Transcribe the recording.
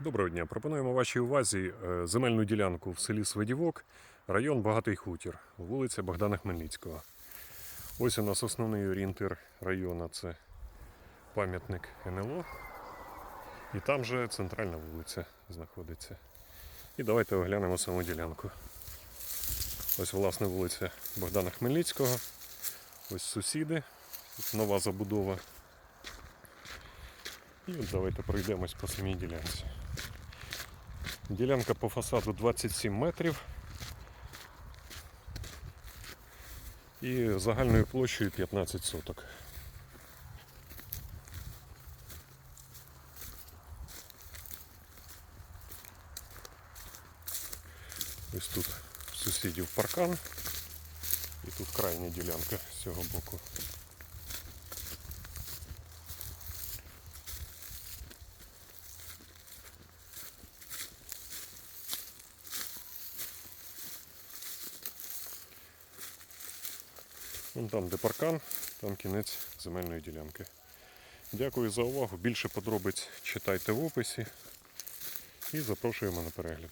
Доброго дня. Пропонуємо вашій увазі е, земельну ділянку в селі Свидівок, район Багатий Хутір, вулиця Богдана Хмельницького. Ось у нас основний орієнтир району це пам'ятник НЛО. І там же центральна вулиця знаходиться. І давайте оглянемо саму ділянку. Ось власне вулиця Богдана Хмельницького. Ось сусіди, нова забудова. І от давайте пройдемось по самій ділянці. Ділянка по фасаду 27 метрів. І загальною площею 15 соток. Ось тут сусідів паркан. І тут крайня ділянка з цього боку. Вон там, де паркан, там кінець земельної ділянки. Дякую за увагу. Більше подробиць читайте в описі і запрошуємо на перегляд.